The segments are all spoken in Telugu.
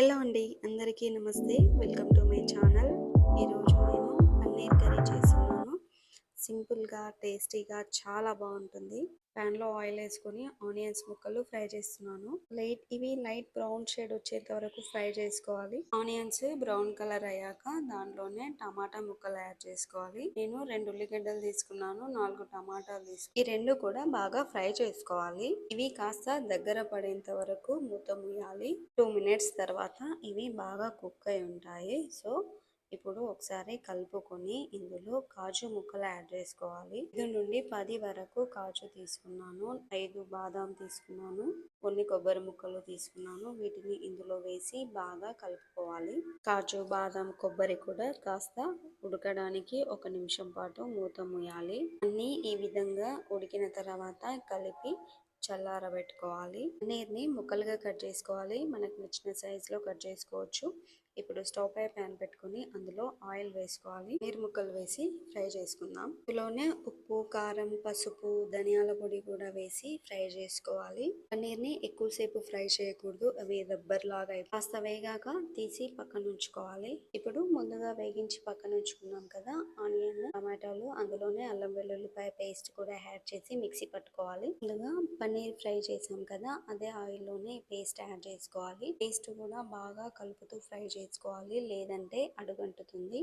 హలో అండి? అందరికీ నమస్తే. Welcome to my channel. ఈరోజు నేను పన్నీర్ కర్రీ చేసి సింపుల్గా టేస్టీగా చాలా బాగుంటుంది. ప్యాన్లో ఆయిల్ వేసుకొని ఆనియన్స్ ముక్కలు ఫ్రై చేస్తున్నాను. లైట్ ఇవి లైట్ బ్రౌన్ షేడ్ వచ్చేంత వరకు ఫ్రై చేసుకోవాలి. ఆనియన్స్ బ్రౌన్ కలర్ అయ్యాక దాంట్లోనే టమాటా ముక్కలు యాడ్ చేసుకోవాలి. నేను రెండు ఉల్లిగడ్డలు తీసుకున్నాను నాలుగు టమాటాలు తీసుకు ఈ రెండు కూడా బాగా ఫ్రై చేసుకోవాలి. ఇవి కాస్త దగ్గర పడేంత వరకు మూత ముయ్యాలి టూ మినిట్స్ తర్వాత ఇవి బాగా కుక్ అయి ఉంటాయి. సో ఇప్పుడు ఒకసారి కలుపుకొని ఇందులో కాజు ముక్కలు యాడ్ చేసుకోవాలి. ఐదు నుండి పది వరకు కాజు తీసుకున్నాను. ఐదు బాదాం తీసుకున్నాను. కొన్ని కొబ్బరి ముక్కలు తీసుకున్నాను. వీటిని ఇందులో వేసి బాగా కలుపుకోవాలి. కాజు బాదాం కొబ్బరి కూడా కాస్త ఉడకడానికి ఒక నిమిషం పాటు మూత ముయాలి. అన్నీ ఈ విధంగా ఉడికిన తర్వాత కలిపి చల్లారబెట్టుకోవాలి. పన్నీర్ని ముక్కలుగా కట్ చేసుకోవాలి. మనకు నచ్చిన సైజులో కట్ చేసుకోవచ్చు. ఇప్పుడు స్టవ్ పై ప్యాన్ పెట్టుకుని అందులో ఆయిల్ వేసుకోవాలి. నీరు ముక్కలు వేసి ఫ్రై చేసుకుందాం. ఇందులోనే ఉప్పు కారం పసుపు ధనియాల పొడి కూడా వేసి ఫ్రై చేసుకోవాలి. పన్నీర్ని ఎక్కువసేపు ఫ్రై చేయకూడదు. అవి రబ్బర్ లాగా కాస్త వేగాక తీసి పక్కన ఉంచుకోవాలి. ఇప్పుడు ముందుగా వేగించి పక్కన ఉంచుకున్నాం కదా ఆనియన్ టమాటాలు అందులోనే అల్లం వెల్లుల్లిపాయ పేస్ట్ కూడా యాడ్ చేసి మిక్సీ పట్టుకోవాలి. ముందుగా పన్నీర్ ఫ్రై చేసాం కదా అదే ఆయిల్లోనే పేస్ట్ యాడ్ చేసుకోవాలి. పేస్ట్ కూడా బాగా కలుపుతూ ఫ్రై చేసుకోవాలి లేదంటే అడుగంటుతుంది.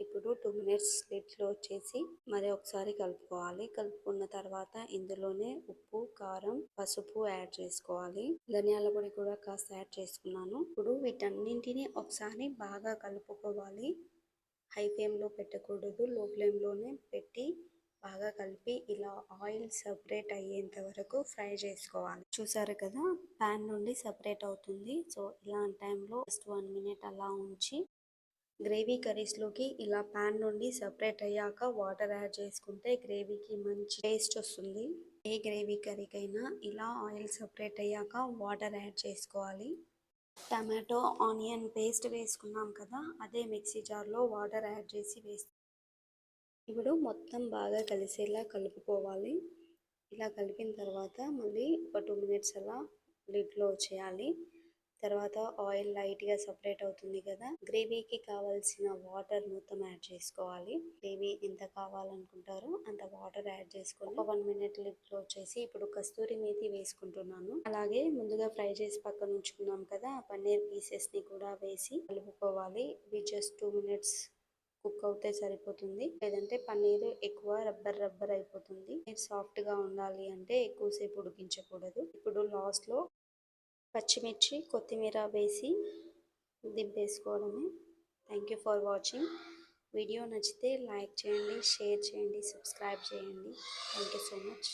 ఇప్పుడు టూ మినిట్స్ స్లిట్లో వచ్చేసి మరి ఒకసారి కలుపుకోవాలి. కలుపుకున్న తర్వాత ఇందులోనే ఉప్పు కారం పసుపు యాడ్ చేసుకోవాలి. ధనియాల పొడి కూడా కాస్త యాడ్ చేసుకున్నాను. ఇప్పుడు వీటన్నింటిని ఒకసారి బాగా కలుపుకోవాలి. హై ఫ్లేమ్లో పెట్టకూడదు. లో ఫ్లేమ్లోనే పెట్టి బాగా కలిపి ఇలా ఆయిల్ సపరేట్ అయ్యేంత వరకు ఫ్రై చేసుకోవాలి. చూసారు కదా? ప్యాన్ నుండి సపరేట్ అవుతుంది. సో ఇలాంటి టైంలో జస్ట్ వన్ మినిట్ అలా ఉంచి గ్రేవీ కర్రీస్లోకి ఇలా ప్యాన్ నుండి సపరేట్ అయ్యాక వాటర్ యాడ్ చేసుకుంటే గ్రేవీకి మంచి టేస్ట్ వస్తుంది. ఏ గ్రేవీ కర్రీకైనా ఇలా ఆయిల్ సపరేట్ అయ్యాక వాటర్ యాడ్ చేసుకోవాలి. టమాటో ఆనియన్ పేస్ట్ వేసుకున్నాం కదా అదే మిక్సీ జార్లో వాటర్ యాడ్ చేసి వేస్తాం ఇప్పుడు మొత్తం బాగా కలిసేలా కలుపుకోవాలి. ఇలా కలిపిన తర్వాత మళ్ళీ ఒక టూ మినిట్స్ అలా లిడ్లో చేయాలి. తర్వాత ఆయిల్ లైట్గా సపరేట్ అవుతుంది కదా. గ్రేవీకి కావాల్సిన వాటర్ మొత్తం యాడ్ చేసుకోవాలి. గ్రేవీ ఎంత కావాలనుకుంటారో అంత వాటర్ యాడ్ చేసుకొని ఒక వన్ మినిట్ లిఫ్ట్లో వచ్చేసి ఇప్పుడు కస్తూరి మేతి వేసుకుంటున్నాను. అలాగే ముందుగా ఫ్రై చేసి పక్కన ఉంచుకున్నాం కదా ఆ పన్నీర్ పీసెస్ని కూడా వేసి కలుపుకోవాలి. ఇవి జస్ట్ టూ మినిట్స్ కుక్ అవుతే సరిపోతుంది. లేదంటే పన్నీర్ ఎక్కువ రబ్బర్ రబ్బర్ అయిపోతుంది. సాఫ్ట్గా ఉండాలి అంటే ఎక్కువసేపు ఉడికించకూడదు. ఇప్పుడు లాస్ట్లో పచ్చిమిర్చి కొత్తిమీర వేసి దింపేసుకోవడమే. Thank you for watching video నచ్చితే లైక్ చేయండి షేర్ చేయండి సబ్స్క్రైబ్ చేయండి. Thank you so much